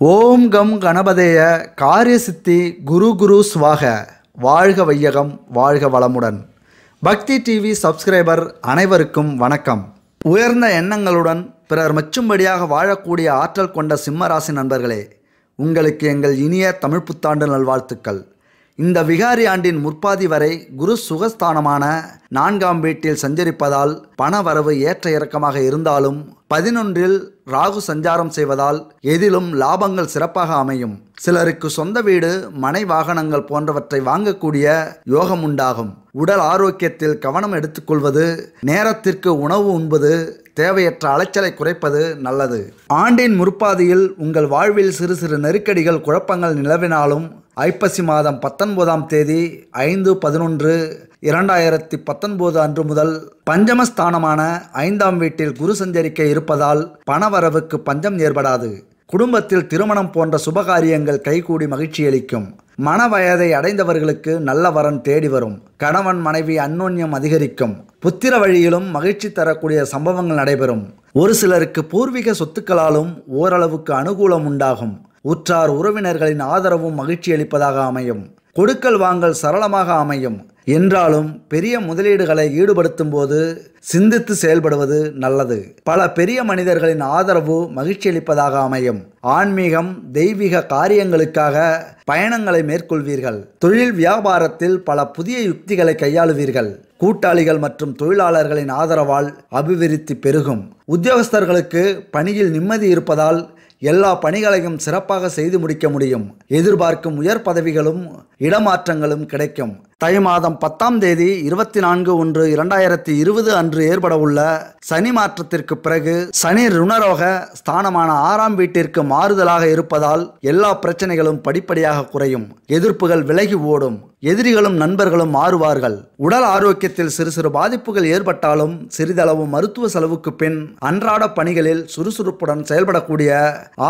ஓம் come கணபதேய காரியசித்தி குரு குரு சுவாக. வாழ்க வையகம் வாழ்க வளமுடன். பக்தி டிவி சப்ஸ்கிரைபர் அனைவருக்கும் வணக்கம். உயர்ந்த எண்ணங்களுடன் பிறர் மச்சும்படியாக வாழக்கூடிய ஆற்றல் கொண்ட சிம்மராசி நண்பர்களே உங்களுக்கு எங்கள் இனிய தமிழ் புத்தாண்டு நல்வாழ்த்துக்கள். இந்த விகாரி ஆண்டின் முற்பாதி வரை குரு சுகஸ்தானமான நான்காம் வீட்டில் சஞ்சரிப்பதால் பண வரவு ஏற்ற இறக்கமாக இருந்தாலும் பதினொன்றில் ராகு சஞ்சாரம் செய்வதால் எதிலும் லாபங்கள் சிறப்பாக அமையும். சிலருக்கு சொந்த வீடு மனை வாகனங்கள் போன்றவற்றை வாங்கக்கூடிய யோகம் உண்டாகும். உடல் ஆரோக்கியத்தில் கவனம் எடுத்துக்கொள்வது நேரத்திற்கு உணவு உண்பது தேவையற்ற அலைச்சலை குறைப்பது நல்லது. ஆண்டின் முற்பாதியில் உங்கள் வாழ்வில் சிறு சிறு நெருக்கடிகள் குழப்பங்கள் நிலவினாலும் ஐப்பசி மாதம் பத்தொன்பதாம் தேதி ஐந்து பதினொன்று இரண்டாயிரத்தி பத்தொன்பது அன்று முதல் பஞ்சமஸ்தானமான ஐந்தாம் வீட்டில் குரு சஞ்சரிக்க இருப்பதால் பணவரவுக்கு பஞ்சம் ஏற்படாது. குடும்பத்தில் திருமணம் போன்ற சுபகாரியங்கள் கைகூடி மகிழ்ச்சியளிக்கும் மன வயதை அடைந்தவர்களுக்கு நல்ல வரன் தேடி வரும். கணவன் மனைவி அந்யோன்யம் அதிகரிக்கும். புத்திர வழியிலும் மகிழ்ச்சி தரக்கூடிய சம்பவங்கள் நடைபெறும். ஒரு சிலருக்கு பூர்வீக சொத்துக்களாலும் ஓரளவுக்கு அனுகூலம் உண்டாகும். உற்றார் உறவினர்களின் ஆதரவும் மகிழ்ச்சி அளிப்பதாக அமையும். கொடுக்கல் வாங்கல் சரளமாக அமையும். என்றாலும் பெரிய முதலீடுகளை ஈடுபடுத்தும் போது சிந்தித்து செயல்படுவது நல்லது. பல பெரிய மனிதர்களின் ஆதரவு மகிழ்ச்சி அளிப்பதாக அமையும். ஆன்மீகம் தெய்வீக காரியங்களுக்காக பயணங்களை மேற்கொள்வீர்கள். தொழில் வியாபாரத்தில் பல புதிய யுக்திகளை கையாளுவீர்கள். கூட்டாளிகள் மற்றும் தொழிலாளர்களின் ஆதரவால் அபிவிருத்தி பெருகும். உத்தியோகஸ்தர்களுக்கு பணியில் நிம்மதி இருப்பதால் எல்லா பணிகளையும் சிறப்பாக செய்து முடிக்க முடியும். எதிர்பார்க்கும் உயர் பதவிகளும் இடமாற்றங்களும் கிடைக்கும். தை மாதம் பத்தாம் தேதி இருபத்தி நான்கு ஒன்று இரண்டாயிரத்தி இருபது அன்று ஏற்படவுள்ள சனி மாற்றத்திற்கு பிறகு சனி ருணரோக ஸ்தானமான ஆறாம் வீட்டிற்கு மாறுதலாக இருப்பதால் எல்லா பிரச்சனைகளும் படிப்படியாக குறையும். எதிர்ப்புகள் விலகி ஓடும். எதிரிகளும் நண்பர்களும் மாறுவார்கள். உடல் ஆரோக்கியத்தில் சிறு சிறு பாதிப்புகள் ஏற்பட்டாலும் சிறிதளவு மருத்துவ செலவுக்கு பின் அன்றாட பணிகளில் சுறுசுறுப்புடன் செயல்படக்கூடிய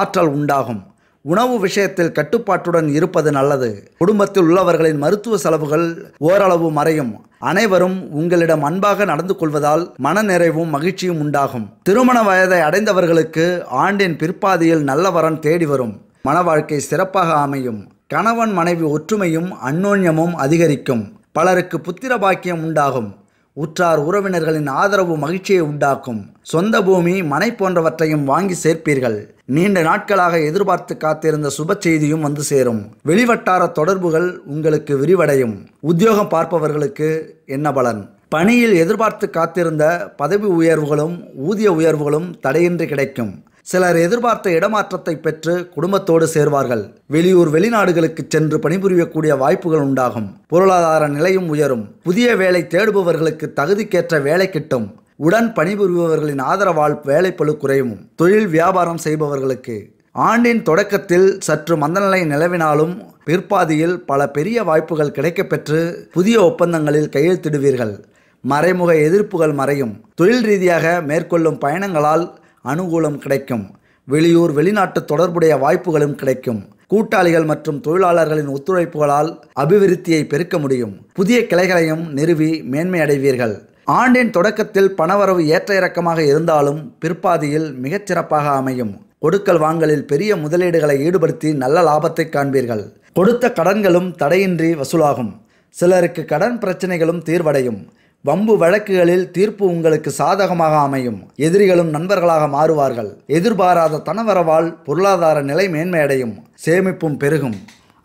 ஆற்றல் உண்டாகும். உணவு விஷயத்தில் கட்டுப்பாட்டுடன் இருப்பது நல்லது. குடும்பத்தில் உள்ளவர்களின் மருத்துவ செலவுகள் ஓரளவு மறையும். அனைவரும் உங்களிடம் அன்பாக நடந்து கொள்வதால் மனநிறைவும் மகிழ்ச்சியும் உண்டாகும். திருமண வயதை அடைந்தவர்களுக்கு ஆண்டின் பிற்பாதியில் நல்ல வரன் தேடி வரும். மன வாழ்க்கை சிறப்பாக அமையும். கணவன் மனைவி ஒற்றுமையும் அந்யோன்யமும் அதிகரிக்கும். பலருக்கு புத்திர பாக்கியம் உண்டாகும். உற்றார் உறவினர்களின் ஆதரவு மகிழ்ச்சியை உண்டாக்கும். சொந்த பூமி மனை போன்றவற்றையும் வாங்கி சேர்ப்பீர்கள். நீண்ட நாட்களாக எதிர்பார்த்து காத்திருந்த சுப செய்தியும் வந்து சேரும். வெளிவட்டார தொடர்புகள் உங்களுக்கு விரிவடையும். உத்தியோகம் பார்ப்பவர்களுக்கு என்ன பலன்? பணியில் எதிர்பார்த்து காத்திருந்த பதவி உயர்வுகளும் ஊதிய உயர்வுகளும் தடையின்றி கிடைக்கும். சிலர் எதிர்பார்த்த இடமாற்றத்தை பெற்று குடும்பத்தோடு சேர்வார்கள். வெளியூர் வெளிநாடுகளுக்கு சென்று பணிபுரியக்கூடிய வாய்ப்புகள் உண்டாகும். பொருளாதார நிலையும் உயரும். புதிய வேலை தேடுபவர்களுக்கு தகுதிக்கேற்ற வேலை கிட்டும். உடன் பணிபுரிபவர்களின் ஆதரவால் வேலைப்பழு குறையும். தொழில் வியாபாரம் செய்பவர்களுக்கு. ஆண்டின் தொடக்கத்தில் சற்று மந்தநிலை நிலவினாலும் பிற்பாதியில் பல பெரிய வாய்ப்புகள் கிடைக்கப்பெற்று புதிய ஒப்பந்தங்களில் கையெழுத்திடுவீர்கள். மறைமுக எதிர்ப்புகள் மறையும். தொழில் ரீதியாக மேற்கொள்ளும் பயணங்களால் அனுகூலம் கிடைக்கும். வெளியூர் வெளிநாட்டு தொடர்புடைய வாய்ப்புகளும் கிடைக்கும். கூட்டாளிகள் மற்றும் தொழிலாளர்களின் ஒத்துழைப்புகளால் அபிவிருத்தியை பெருக்க முடியும். புதிய கிளைகளையும் நிறுவி மேன்மையடைவீர்கள் ஆண்டின் தொடக்கத்தில் பணவரவு ஏற்ற இறக்கமாக இருந்தாலும் பிற்பாதியில் மிகச்சிறப்பாக அமையும். கொடுக்கல் வாங்கலில் பெரிய முதலீடுகளை ஈடுபடுத்தி நல்ல லாபத்தை காண்பீர்கள். கொடுத்த கடன்களும் தடையின்றி வசூலாகும். சிலருக்கு கடன் பிரச்சனைகளும் தீர்வடையும். வம்பு வழக்குகளில் தீர்ப்பு உங்களுக்கு சாதகமாக அமையும். எதிரிகளும் நண்பர்களாக மாறுவார்கள். எதிர்பாராத தனவரவால் பொருளாதார நிலை மேன்மையடையும். சேமிப்பும் பெருகும்.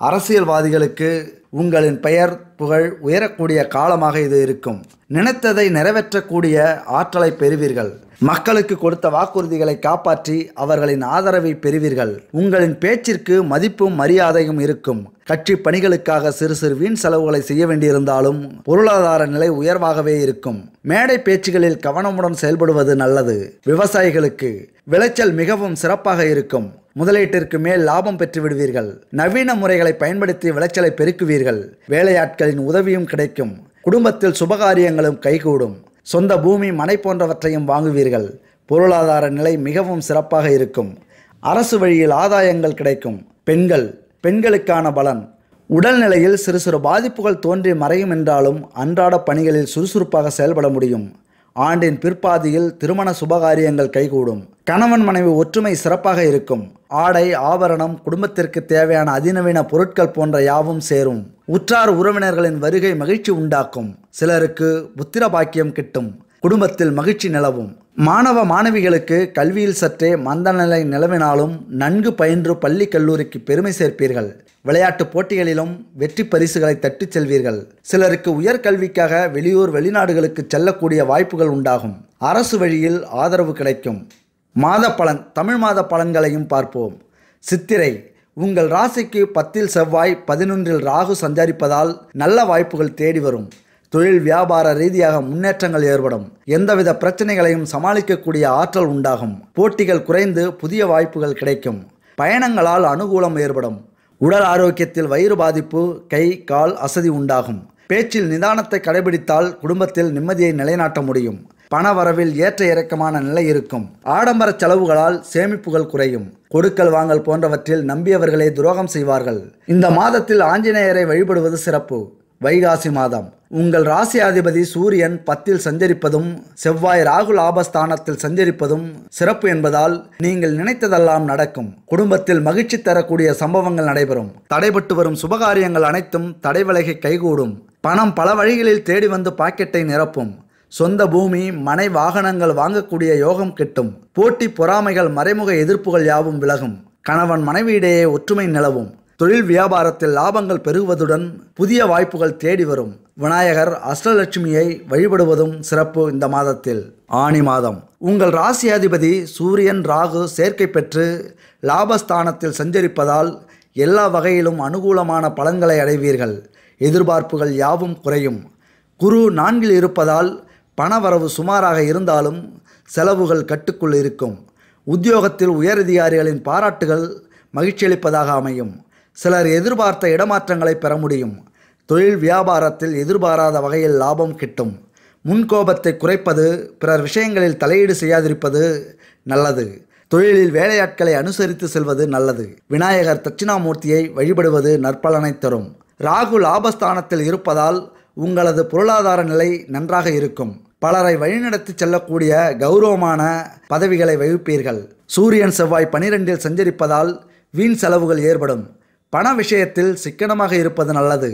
அரசியல்வாதிகளுக்கு உங்களின் பெயர் புகழ் உயரக்கூடிய காலமாக இது இருக்கும். நினைத்ததை நிறைவேற்றக்கூடிய ஆற்றலை பெறுவீர்கள். மக்களுக்கு கொடுத்த வாக்குறுதிகளை காப்பாற்றி அவர்களின் ஆதரவை பெறுவீர்கள். உங்களின் பேச்சிற்கு மதிப்பும் மரியாதையும் இருக்கும். கட்சி பணிகளுக்காக சிறு சிறு வீண் செலவுகளை செய்ய வேண்டியிருந்தாலும் பொருளாதார நிலை உயர்வாகவே இருக்கும். மேடை பேச்சுகளில் கவனமுடன் செயல்படுவது நல்லது. விவசாயிகளுக்கு விளைச்சல் மிகவும் சிறப்பாக இருக்கும். முதலீட்டிற்கு மேல் லாபம் பெற்று விடுவீர்கள் நவீன முறைகளை பயன்படுத்தி விளைச்சலை பெருக்குவீர்கள். வேலையாட்களின் உதவியும் கிடைக்கும். குடும்பத்தில் சுபகாரியங்களும் கைகூடும். சொந்த பூமி மனை போன்றவற்றையும் வாங்குவீர்கள். பொருளாதார நிலை மிகவும் சிறப்பாக இருக்கும். அரசு வழியில் ஆதாயங்கள் கிடைக்கும். பெண்கள் பெண்களுக்கான பலன். உடல்நிலையில் சிறு சிறு பாதிப்புகள் தோன்றி மறையும் என்றாலும் அன்றாட பணிகளில் சுறுசுறுப்பாக செயல்பட முடியும். ஆண்டின் பிற்பாதியில் திருமண சுபகாரியங்கள் கைகூடும். கணவன் மனைவி ஒற்றுமை சிறப்பாக இருக்கும். ஆடை ஆபரணம் குடும்பத்திற்கு தேவையான அதிநவீன பொருட்கள் போன்ற யாவும் சேரும். உற்றார் உறவினர்களின் வருகை மகிழ்ச்சி உண்டாக்கும். சிலருக்கு புத்திர பாக்கியம் கிட்டும். குடும்பத்தில் மகிழ்ச்சி நிலவும். மாணவ மாணவிகளுக்கு கல்வியில் சற்றே மந்தநிலை நிலவினாலும் நன்கு பயின்று பள்ளி கல்லூரிக்கு பெருமை சேர்ப்பீர்கள். விளையாட்டுப் போட்டிகளிலும் வெற்றி பரிசுகளை தட்டிச் செல்வீர்கள். சிலருக்கு உயர்கல்விக்காக வெளியூர் வெளிநாடுகளுக்கு செல்லக்கூடிய வாய்ப்புகள் உண்டாகும். அரசு வழியில் ஆதரவு கிடைக்கும். மாத பலன் தமிழ் மாத பலன்களையும் பார்ப்போம். சித்திரை உங்கள் ராசிக்கு பத்தில் செவ்வாய் பதினொன்றில் ராகு சஞ்சரிப்பதால் நல்ல வாய்ப்புகள் தேடி வரும். தொழில் வியாபார ரீதியாக முன்னேற்றங்கள் ஏற்படும். எந்தவித பிரச்சனைகளையும் சமாளிக்கக்கூடிய ஆற்றல் உண்டாகும். போட்டிகள் குறைந்து புதிய வாய்ப்புகள் கிடைக்கும். பயணங்களால் அனுகூலம் ஏற்படும். உடல் ஆரோக்கியத்தில் வயிறு பாதிப்பு கை கால் அசதி உண்டாகும். பேச்சில் நிதானத்தை கடைபிடித்தால் குடும்பத்தில் நிம்மதியை நிலைநாட்ட முடியும். பண வரவில் ஏற்ற இறக்கமான நிலை இருக்கும். ஆடம்பர செலவுகளால் சேமிப்புகள் குறையும். கொடுக்கல் வாங்கல் போன்றவற்றில் நம்பியவர்களை துரோகம் செய்வார்கள். இந்த மாதத்தில் ஆஞ்சநேயரை வழிபடுவது சிறப்பு. வைகாசி மாதம். உங்கள் ராசியாதிபதி சூரியன் பத்தில் சஞ்சரிப்பதும் செவ்வாய் ராகு லாபஸ்தானத்தில் சஞ்சரிப்பதும் சிறப்பு என்பதால் நீங்கள் நினைத்ததெல்லாம் நடக்கும். குடும்பத்தில் மகிழ்ச்சி தரக்கூடிய சம்பவங்கள் நடைபெறும். தடைபட்டு வரும் சுபகாரியங்கள் அனைத்தும் தடை விலகி கைகூடும். பணம் பல வழிகளில் தேடி வந்து பாக்கெட்டை நிரப்பும். சொந்த பூமி மனை வாகனங்கள் வாங்கக்கூடிய யோகம் கிட்டும். போட்டி பொறாமைகள் மறைமுக எதிர்ப்புகள் யாவும் விலகும். கணவன் மனைவியிடையே ஒற்றுமை நிலவும். தொழில் வியாபாரத்தில் லாபங்கள் பெருகுவதுடன் புதிய வாய்ப்புகள் தேடி வரும். விநாயகர் அஷ்டலட்சுமியை வழிபடுவதும் சிறப்பு இந்த மாதத்தில். ஆணி மாதம். உங்கள் ராசியாதிபதி சூரியன் ராகு சேர்க்கை பெற்று லாபஸ்தானத்தில் சஞ்சரிப்பதால் எல்லா வகையிலும் அனுகூலமான பலன்களை அடைவீர்கள். எதிர்பார்ப்புகள் யாவும் குறையும். குரு நான்கில் இருப்பதால் பணவரவு சுமாராக இருந்தாலும் செலவுகள் கட்டுக்குள் இருக்கும். உத்தியோகத்தில் உயரதிகாரிகளின் பாராட்டுகள் மகிழ்ச்சியளிப்பதாக அமையும். சிலர் எதிர்பார்த்த இடமாற்றங்களை பெற முடியும். தொழில் வியாபாரத்தில் எதிர்பாராத வகையில் லாபம் கிட்டும். முன்கோபத்தை குறைப்பது பிறர் விஷயங்களில் தலையீடு செய்யாதிருப்பது நல்லது. தொழிலில் வேலையாட்களை அனுசரித்து செல்வது நல்லது. விநாயகர் தட்சிணாமூர்த்தியை வழிபடுவது நற்பலனை தரும். ராகு லாபஸ்தானத்தில் இருப்பதால் உங்களது பொருளாதார நிலை நன்றாக இருக்கும். பலரை வழிநடத்தி செல்லக்கூடிய கௌரவமான பதவிகளை வகிப்பீர்கள். சூரியன் செவ்வாய் பனிரெண்டில் சஞ்சரிப்பதால் வீண் செலவுகள் ஏற்படும். பண விஷயத்தில் சிக்கனமாக இருப்பது நல்லது.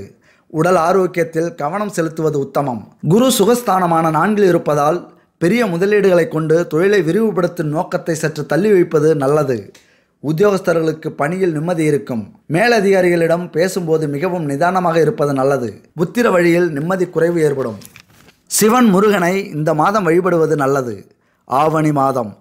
உடல் ஆரோக்கியத்தில் கவனம் செலுத்துவது உத்தமம். குரு சுகஸ்தானமான நான்கில் இருப்பதால் பெரிய முதலீடுகளை கொண்டு தொழிலை விரிவுபடுத்தும் நோக்கத்தை சற்று தள்ளி வைப்பது நல்லது. உத்தியோகஸ்தர்களுக்கு பணியில் நிம்மதி இருக்கும். மேலதிகாரிகளிடம் பேசும்போது மிகவும் நிதானமாக இருப்பது நல்லது. புத்திர வழியில் நிம்மதி குறைவு ஏற்படும். சிவன் முருகனை இந்த மாதம் வழிபடுவது நல்லது. ஆவணி மாதம்.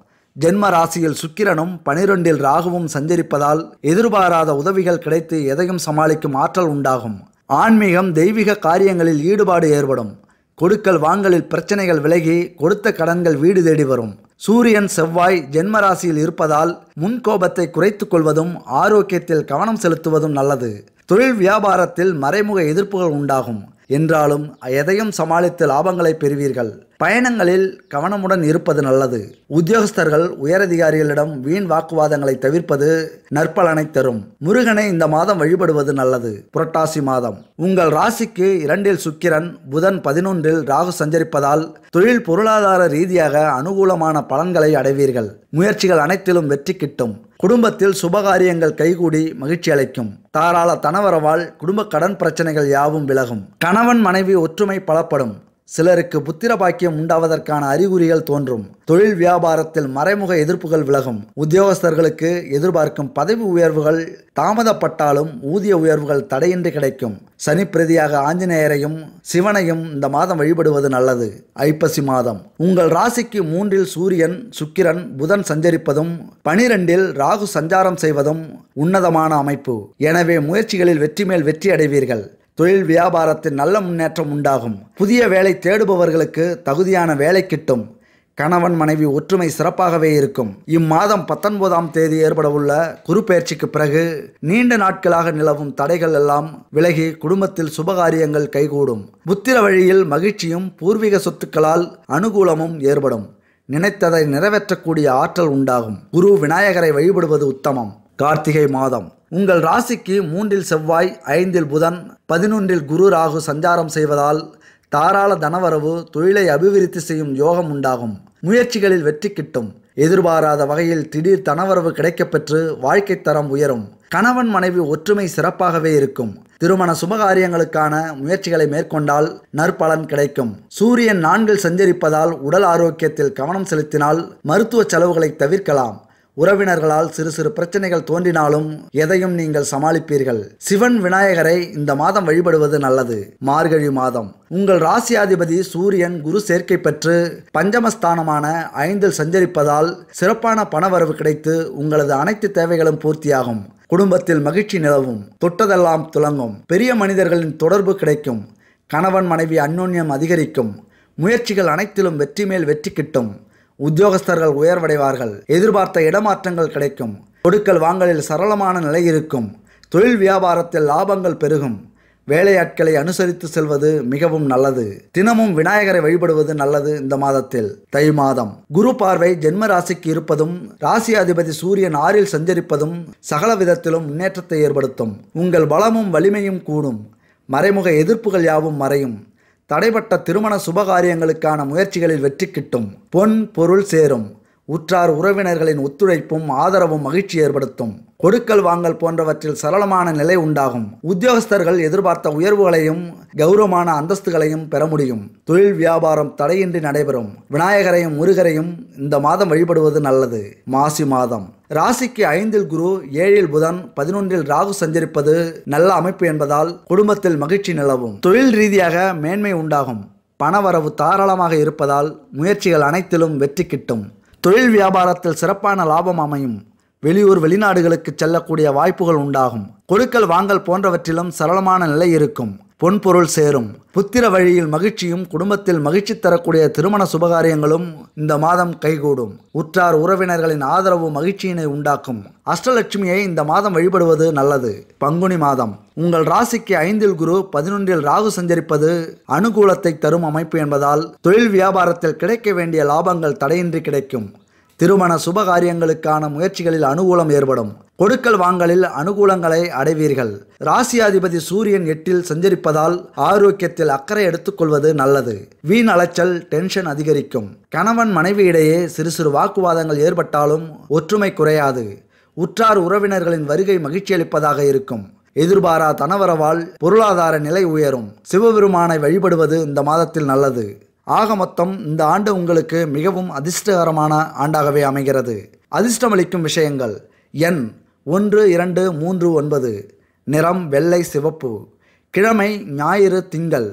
ஜென்ம ராசியில் சுக்கிரனும் பனிரெண்டில் ராகுவும் சஞ்சரிப்பதால் எதிர்பாராத உதவிகள் கிடைத்து எதையும் சமாளிக்கும் ஆற்றல் உண்டாகும். ஆன்மீகம் தெய்வீக காரியங்களில் ஈடுபாடு ஏற்படும். கொடுக்கல் வாங்கலில் பிரச்சனைகள் விலகி கொடுத்த கடன்கள் வீடு தேடி வரும். சூரியன் செவ்வாய் ஜென்ம ராசியில் இருப்பதால் முன்கோபத்தை குறைத்துக் கொள்வதும் ஆரோக்கியத்தில் கவனம் செலுத்துவதும் நல்லது. தொழில் வியாபாரத்தில் மறைமுக எதிர்ப்புகள் உண்டாகும். என்றாலும் எதையும் சமாளித்து லாபங்களை பெறுவீர்கள். பயணங்களில் கவனமுடன் இருப்பது நல்லது. உத்தியோகஸ்தர்கள் உயரதிகாரிகளிடம் வீண் வாக்குவாதங்களை தவிர்ப்பது நற்பலனை தரும். முருகனை இந்த மாதம் வழிபடுவது நல்லது. புரட்டாசி மாதம். உங்கள் ராசிக்கு இரண்டில் சுக்கிரன் புதன் பதினொன்றில் ராகு சஞ்சரிப்பதால் தொழில் பொருளாதார ரீதியாக அனுகூலமான பலன்களை அடைவீர்கள். முயற்சிகள் அனைத்திலும் வெற்றி கிட்டும். குடும்பத்தில் சுபகாரியங்கள் கைகூடி மகிழ்ச்சி அளிக்கும். தாராள தனவரவால் குடும்ப கடன் பிரச்சனைகள் யாவும் விலகும். கணவன் மனைவி ஒற்றுமை பலப்படும். சிலருக்கு புத்திர பாக்கியம் உண்டாவதற்கான அறிகுறிகள் தோன்றும். தொழில் வியாபாரத்தில் மறைமுக எதிர்ப்புகள் விலகும். உத்தியோகஸ்தர்களுக்கு எதிர்பார்க்கும் பதவி உயர்வுகள் தாமதப்பட்டாலும் ஊதிய உயர்வுகள் தடையின்றி கிடைக்கும். சனி பிரதியாக ஆஞ்சநேயரையும் சிவனையும் இந்த மாதம் வழிபடுவது நல்லது. ஐப்பசி மாதம். உங்கள் ராசிக்கு மூன்றில் சூரியன் சுக்கிரன் புதன் சஞ்சரிப்பதும் பனிரெண்டில் ராகு சஞ்சாரம் செய்வதும் உன்னதமான அமைப்பு. எனவே முயற்சிகளில் வெற்றி மேல் வெற்றி அடைவீர்கள். தொழில் வியாபாரத்தில் நல்ல முன்னேற்றம் உண்டாகும். புதிய வேலை தேடுபவர்களுக்கு தகுதியான வேலை கிட்டும். கணவன் மனைவி ஒற்றுமை சிறப்பாகவே இருக்கும். இம்மாதம் பத்தொன்பதாம் தேதி ஏற்படவுள்ள குறுப்பெயர்ச்சிக்கு பிறகு நீண்ட நாட்களாக நிலவும் தடைகள் எல்லாம் விலகி குடும்பத்தில் சுபகாரியங்கள் கைகூடும். புத்திர வழியில் மகிழ்ச்சியும் பூர்வீக சொத்துக்களால் அனுகூலமும் ஏற்படும். நினைத்ததை நிறைவேற்றக்கூடிய ஆற்றல் உண்டாகும். குரு விநாயகரை வழிபடுவது உத்தமம். கார்த்திகை மாதம். உங்கள் ராசிக்கு மூன்றில் செவ்வாய் ஐந்தில் புதன் பதினொன்றில் குரு ராகு சஞ்சாரம் செய்வதால் தாராள தனவரவு தொழிலை அபிவிருத்தி செய்யும் யோகம் உண்டாகும். முயற்சிகளில் வெற்றி கிட்டும். எதிர்பாராத வகையில் திடீர் தனவரவு கிடைக்கப்பெற்று வாழ்க்கை தரம் உயரும். கணவன் மனைவி ஒற்றுமை சிறப்பாகவே இருக்கும். திருமண சுபகாரியங்களுக்கான முயற்சிகளை மேற்கொண்டால் நற்பலன் கிடைக்கும். சூரியன் நான்கில் சஞ்சரிப்பதால் உடல் ஆரோக்கியத்தில் கவனம் செலுத்தினால் மருத்துவ செலவுகளை தவிர்க்கலாம். உறவினர்களால் சிறு சிறு பிரச்சனைகள் தோன்றினாலும் எதையும் நீங்கள் சமாளிப்பீர்கள். சிவன் விநாயகரை இந்த மாதம் வழிபடுவது நல்லது. மார்கழி மாதம். உங்கள் ராசியாதிபதி சூரியன் குரு சேர்க்கை பெற்று பஞ்சமஸ்தானமான ஐந்தில் சஞ்சரிப்பதால் சிறப்பான பணவரவு கிடைத்து உங்களது அனைத்து தேவைகளும் பூர்த்தியாகும். குடும்பத்தில் மகிழ்ச்சி நிலவும். தொட்டதெல்லாம் துலங்கும் பெரிய மனிதர்களின் தொடர்பு கிடைக்கும். கணவன் மனைவி அந்யோன்யம் அதிகரிக்கும். முயற்சிகள் அனைத்திலும் வெற்றி மேல் வெற்றி கிட்டும். உத்தியோகஸ்தர்கள் உயர்வடைவார்கள். எதிர்பார்த்த இடமாற்றங்கள் கிடைக்கும். கொடுக்கல் வாங்கலில் சரளமான நிலை இருக்கும். தொழில் வியாபாரத்தில் லாபங்கள் பெருகும். வேலையாட்களை அனுசரித்து செல்வது மிகவும் நல்லது. தினமும் விநாயகரை வழிபடுவது நல்லது இந்த மாதத்தில். தை மாதம். குரு பார்வை ஜென்ம ராசிக்கு இருப்பதும் ராசி அதிபதி சூரியன் ஆறில் சஞ்சரிப்பதும் சகல விதத்திலும் முன்னேற்றத்தை ஏற்படுத்தும். உங்கள் பலமும் வலிமையும் கூடும். மறைமுக எதிர்ப்புகள் யாவும் மறையும். தடைப்பட்ட திருமண சுபகாரியங்களுக்கான முயற்சிகளில் வெற்றி கிட்டும். பொன் பொருள் சேரும். உற்றார் உறவினர்களின் ஒத்துழைப்பும் ஆதரவும் மகிழ்ச்சி ஏற்படுத்தும். கொடுக்கல் வாங்கல் போன்றவற்றில் சரளமான நிலை உண்டாகும். உத்தியோகஸ்தர்கள் எதிர்பார்த்த உயர்வுகளையும் கௌரவமான அந்தஸ்துகளையும் பெற முடியும். தொழில் வியாபாரம் தடையின்றி நடைபெறும். விநாயகரையும் முருகரையும் இந்த மாதம் வழிபடுவது நல்லது. மாசி மாதம். ராசிக்கு ஐந்தில் குரு ஏழில் புதன் பதினொன்றில் ராகு சஞ்சரிப்பது நல்ல அமைப்பு என்பதால் குடும்பத்தில் மகிழ்ச்சி நிலவும். தொழில் ரீதியாக மேன்மை உண்டாகும். பணவரவு தாராளமாக இருப்பதால் முயற்சிகள் அனைத்திலும் வெற்றி கிட்டும். தொழில் வியாபாரத்தில் சிறப்பான லாபம் அமையும். வெளியூர் வெளிநாடுகளுக்கு செல்லக்கூடிய வாய்ப்புகள் உண்டாகும். கொடுக்கல் வாங்கல் போன்றவற்றிலும் சரளமான நிலை இருக்கும். பொன்பொருள் சேரும். புத்திர வழியில் மகிழ்ச்சியும் குடும்பத்தில் மகிழ்ச்சி தரக்கூடிய திருமண சுபகாரியங்களும் இந்த மாதம் கைகூடும். உற்றார் உறவினர்களின் ஆதரவு மகிழ்ச்சியினை உண்டாக்கும். அஷ்டலட்சுமியை இந்த மாதம் வழிபடுவது நல்லது. பங்குனி மாதம். உங்கள் ராசிக்கு ஐந்தில் குரு பதினொன்றில் ராகு சஞ்சரிப்பது அனுகூலத்தை தரும் அமைப்பு என்பதால் தொழில் வியாபாரத்தில் கிடைக்க வேண்டிய லாபங்கள் தடையின்றி கிடைக்கும். திருமண சுபகாரியங்களுக்கான முயற்சிகளில் அனுகூலம் ஏற்படும். கொடுக்கல் வாங்கலில் அனுகூலங்களை அடைவீர்கள். ராசியாதிபதி சூரியன் எட்டில் சஞ்சரிப்பதால் ஆரோக்கியத்தில் அக்கறை எடுத்துக்கொள்வது நல்லது. வீண் அலைச்சல் டென்ஷன் அதிகரிக்கும். கணவன் மனைவி இடையே சிறு சிறு வாக்குவாதங்கள் ஏற்பட்டாலும் ஒற்றுமை குறையாது. உற்றார் உறவினர்களின் வருகை மகிழ்ச்சியளிப்பதாக இருக்கும். எதிர்பாரா தனவரவால் பொருளாதார நிலை உயரும். சிவபெருமானை வழிபடுவது இந்த மாதத்தில் நல்லது. ஆக மொத்தம் இந்த ஆண்டு உங்களுக்கு மிகவும் அதிர்ஷ்டகரமான ஆண்டாகவே அமைகிறது. அதிர்ஷ்டமளிக்கும் விஷயங்கள் எண் ஒன்று இரண்டு மூன்று ஒன்பது. நிறம் வெள்ளை சிவப்பு. கிழமை ஞாயிறு திங்கள்.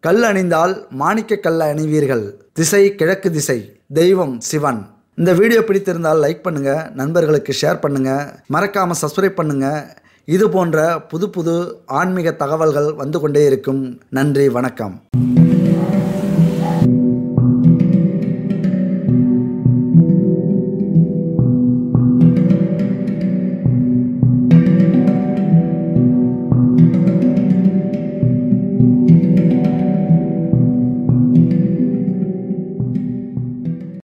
கல் அணிந்தால் மாணிக்க கல் அணிவீர்கள். திசை கிழக்கு திசை. தெய்வம் சிவன். இந்த வீடியோ பிடித்திருந்தால் லைக் பண்ணுங்க நண்பர்களுக்கு ஷேர் பண்ணுங்க மறக்காம சப்ஸ்கிரைப் பண்ணுங்க. இது போன்ற புது புது ஆன்மீக தகவல்கள் வந்து கொண்டே இருக்கும். நன்றி வணக்கம்.